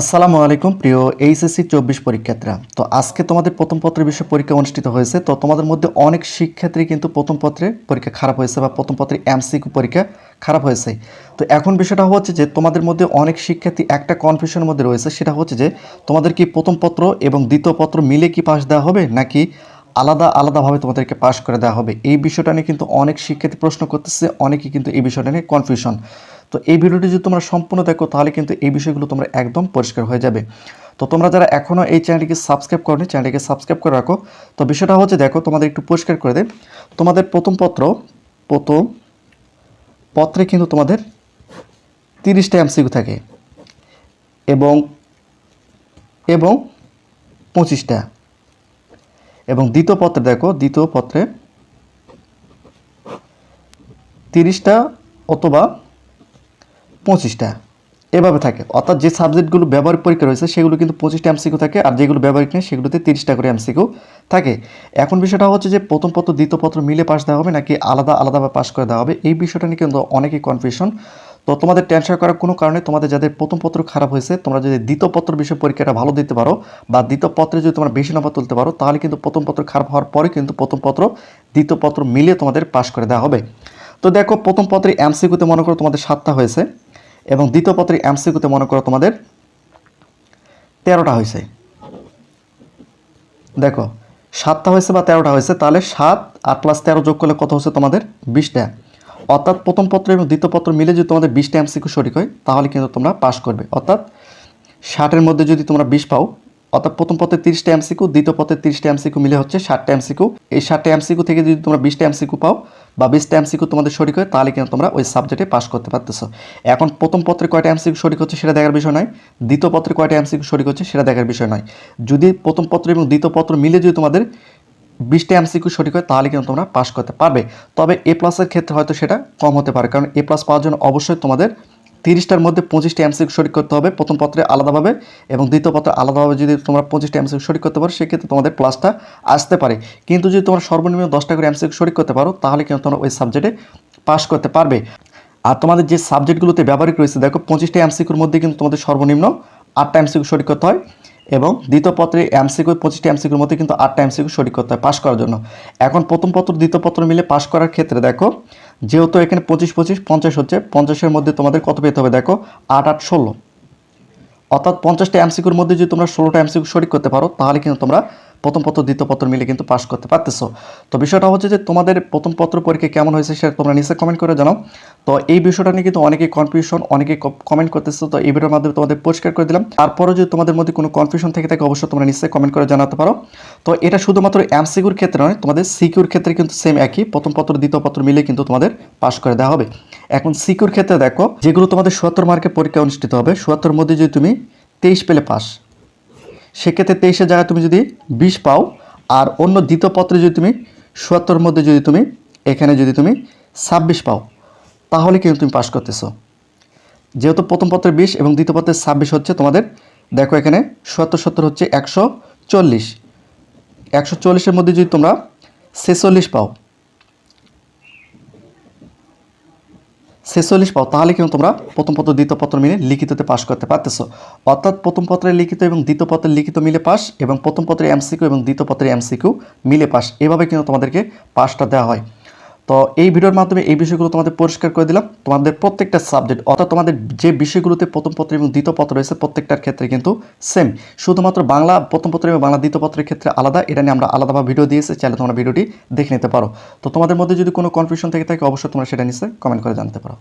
আসসালামু আলাইকুম, প্রিয় এইচএসসি চব্বিশ পরীক্ষার্থীরা। তো আজকে তোমাদের প্রথম পত্রের বিষয় পরীক্ষা অনুষ্ঠিত হয়েছে। তো তোমাদের মধ্যে অনেক শিক্ষার্থী কিন্তু প্রথম পত্রে পরীক্ষা খারাপ হয়েছে বা প্রথম পত্রে এমসিকিউ পরীক্ষা খারাপ হয়েছে। তো এখন বিষয়টা হচ্ছে যে তোমাদের মধ্যে অনেক শিক্ষার্থী একটা কনফিউশনের মধ্যে রয়েছে। সেটা হচ্ছে যে তোমাদের কি প্রথম পত্র এবং দ্বিতীয় পত্র মিলে কি পাশ দেওয়া হবে, নাকি আলাদা আলাদাভাবে তোমাদেরকে পাশ করে দেওয়া হবে? এই বিষয়টা নিয়ে কিন্তু অনেক শিক্ষার্থী প্রশ্ন করতেছে, অনেকেই কিন্তু এই বিষয়টা নিয়ে কনফিউশন তো এই ভিডিওটি যদি তোমরা সম্পূর্ণ দেখো, তাহলে কিন্তু এই বিষয়গুলো তোমরা একদম পরিষ্কার হয়ে যাবে। তো তোমরা যারা এখনও এই চ্যানেলটিকে সাবস্ক্রাইব করনি, চ্যানেলটিকে সাবস্ক্রাইব করে রাখো। তো বিষয়টা হচ্ছে, দেখো, তোমাদের একটু পরিষ্কার করে দেয় তোমাদের প্রথম পত্র, প্রথম পত্রে কিন্তু তোমাদের তিরিশটা এমসিকিউ থাকে এবং এবং পঁচিশটা। এবং দ্বিতীয় পত্রে, দেখো, দ্বিতীয় পত্রে তিরিশটা অথবা পঁচিশটা। এভাবে থাকে। অর্থাৎ যে সাবজেক্টগুলো ব্যবহারিক পরীক্ষা রয়েছে, সেগুলো কিন্তু পঁচিশটা এমসিকিউ থাকে আর যেগুলো ব্যবহারিক নেই, সেগুলোতে তিরিশটা করে এমসিকিউ থাকে। এখন বিষয়টা হচ্ছে যে প্রথম পত্র, দ্বিতীয় পত্র মিলে পাশ দেওয়া হবে নাকি আলাদা আলাদাভাবে পাশ করে দেওয়া হবে? এই বিষয়টা নিয়ে কিন্তু অনেকেই কনফিউশন তো তোমাদের টেনশন করার কোনো কারণে তোমাদের যাদের প্রথম পত্র খারাপ হয়েছে, তোমরা যদি দ্বিতীয় পত্র বিষয় পরীক্ষাটা ভালো দিতে পারো বা দ্বিতীয় পত্রে যদি তোমরা বেশি নম্বর তুলতে পারো, তাহলে কিন্তু প্রথম পত্র খারাপ হওয়ার পরে কিন্তু প্রথম পত্র, দ্বিতীয় পত্র মিলিয়ে তোমাদের পাশ করে দেওয়া হবে। তো দেখো, প্রথম পত্রে এমসিকিউতে মনে করো তোমাদের সাতটা হয়েছে। এবং দ্বিতীয় পত্রে এমসিকিউতে মনে করো তোমাদের তেরোটা হয়েছে। দেখো, সাতটা হয়েছে বা তেরোটা হয়েছে, তাহলে সাত আট প্লাস তেরো যোগ করলে কত হচ্ছে তোমাদের বিশটা। অর্থাৎ প্রথম পত্র এবং দ্বিতীয় পত্র মিলে যদি তোমাদের বিশটা এমসিকিউ সঠিক হয়, তাহলে কিন্তু তোমরা পাশ করবে। অর্থাৎ ষাটের মধ্যে যদি তোমরা বিশ পাও অর্থাৎ প্রথম পত্রে তিরিশটা এমসিকিউ, দ্বিতীয় পথে তিরিশটা এমসিকিউ মিলে হচ্ছে ষাটটা এমসিকিউ। এই ষাটটা এমসিকিউ থেকে যদি তোমরা বিশটা এমসিকিউ পাও বা বিশটা এমসিকিউ তোমাদের সঠিক হয়, তাহলে কিন্তু তোমরা ওই সাবজেক্টে পাস করতে পারতেছো। এখন প্রথম পত্রে কয়টা এমসিকিউ সঠিক হচ্ছে সেটা দেখার বিষয় নয়, দ্বিতীয় পত্রে কয়টা এমসিকিউ সঠিক হচ্ছে সেটা দেখার বিষয় নয়। যদি প্রথম পত্র এবং দ্বিতীয় পত্র মিলে যদি তোমাদের বিশটা এমসিকিউ সঠিক হয়, তাহলে কিন্তু তোমরা পাস করতে পারবে। তবে এ প্লাসের ক্ষেত্রে হয়তো সেটা কম হতে পারে, কারণ এ প্লাস পাওয়ার জন্য অবশ্যই তোমাদের তিরিশটার মধ্যে পঁচিশটা এমসিকিউ সঠিক করতে হবে। প্রথম পত্রে আলাদাভাবে এবং দ্বিতীয় পত্রে আলাদাভাবে যদি তোমরা পঁচিশটা এমসিকিউ সঠিক করতে পারো, সেক্ষেত্রে তোমাদের প্লাসটা আসতে পারে। কিন্তু যদি তোমরা সর্বনিম্ন দশটা করে এমসিকিউ সঠিক করতে পারো, তাহলে কিন্তু তোমরা ওই সাবজেক্টে পাস করতে পারবে। আর তোমাদের যে সাবজেক্টগুলোতে ব্যবহারিক রয়েছে, দেখো, পঁচিশটা এমসিকিউর মধ্যে কিন্তু তোমাদের সর্বনিম্ন আটটা এমসিকিউ সঠিক করতে হয়। এবং দ্বিতীয় পত্রে এমসিকিউ পঁচিশটা এমসিকিউর মধ্যে কিন্তু আটটা এমসিকিউ সঠিক করতে হয়, পাশ করার জন্য। এখন প্রথম পত্র, দ্বিতীয় পত্র মিলে পাশ করার ক্ষেত্রে দেখো, যেহেতু এখানে পঁচিশ পঁচিশ, পঞ্চাশ হচ্ছে, পঞ্চাশের মধ্যে তোমাদের কত পেতে হবে দেখো, আট আট, ষোলো। অর্থাৎ পঞ্চাশটা এমসিকিউর মধ্যে যদি তোমরা ষোলোটা এমসিকিউ সঠিক করতে পারো, তাহলে কিন্তু তোমরা প্রথম পত্র, দ্বিতীয় পত্র মিলে কিন্তু পাস করতে পারতেছো। তো বিষয়টা হচ্ছে যে তোমাদের প্রথম পত্র পরীক্ষা কেমন হয়েছে সেটা তোমরা নিচে কমেন্ট করে জানাও। তো এই বিষয়টা নিয়ে কিন্তু অনেকেই কনফিউশন অনেকেই কমেন্ট করতেছো। তো এই ভিডিওর মাধ্যমে তোমাদের পরিষ্কার করে দিলাম। তারপরে যদি তোমাদের মধ্যে কোনো কনফিউশন থেকে থাকে, অবশ্যই তোমরা নিচে কমেন্ট করে জানাতে পারো। তো এটা শুধুমাত্র এমসিকিউর ক্ষেত্রে নয়, তোমাদের সিকিউর ক্ষেত্রে কিন্তু সেম একই। প্রথম পত্র, দ্বিতীয় পত্র মিলে কিন্তু তোমাদের পাস করে দেওয়া হবে। এখন সিকিউর ক্ষেত্রে দেখো, যেগুলো তোমাদের সত্তর মার্কের পরীক্ষা অনুষ্ঠিত হবে, সত্তর মধ্যে যদি তুমি তেইশ পেলে পাস সেক্ষেত্রে তেইশের জায়গায় তুমি যদি বিশ পাও, আর অন্য দ্বিতীয় পত্রে যদি তুমি সত্তর মধ্যে যদি তুমি এখানে যদি তুমি ছাব্বিশ পাও, তাহলে কিন্তু তুমি পাস করতেছো। যেহেতু প্রথম পত্রে বিশ এবং দ্বিতীয় পত্রে ছাব্বিশ হচ্ছে তোমাদের, দেখো এখানে সত্তর সত্তর হচ্ছে একশো চল্লিশ। একশো চল্লিশের মধ্যে যদি তোমরা ছেচল্লিশ পাও ছেচল্লিশ পাও, তাহলে কিন্তু তোমরা প্রথম পত্র, দ্বিতীয় পত্র মিলে লিখিততে পাশ করতে পারতেছো। অর্থাৎ প্রথম পত্রে লিখিত এবং দ্বিতীয় পত্রের লিখিত মিলে পাশ এবং প্রথম পত্রের এমসিকিউ এবং দ্বিতীয় পত্রের এমসিকিউ মিলে পাস এভাবে কিন্তু তোমাদেরকে পাশটা দেওয়া হয়। তো এই ভিডিওর মাধ্যমে এই বিষয়গুলো তোমাদের পরিষ্কার করে দিলাম। তোমাদের প্রত্যেকটা সাবজেক্ট অর্থাৎ তোমাদের যে বিষয়গুলোতে প্রথম পত্র এবং দ্বিতীয় পত্র রয়েছে, প্রত্যেকটার ক্ষেত্রে কিন্তু সেম শুধুমাত্র বাংলা প্রথম পত্র এবং বাংলা দ্বিতীয় পত্রের ক্ষেত্রে আলাদা, এটা নিয়ে আমরা আলাদাভাবে ভিডিও দিয়েছি, চাইলে তোমরা ভিডিওটি দেখে নিতে পারো। তো তোমাদের মধ্যে যদি কোনো কনফিউশন থেকে থাকে, অবশ্যই তোমরা সেটা নিশ্চয়ই কমেন্ট করে জানতে পারো।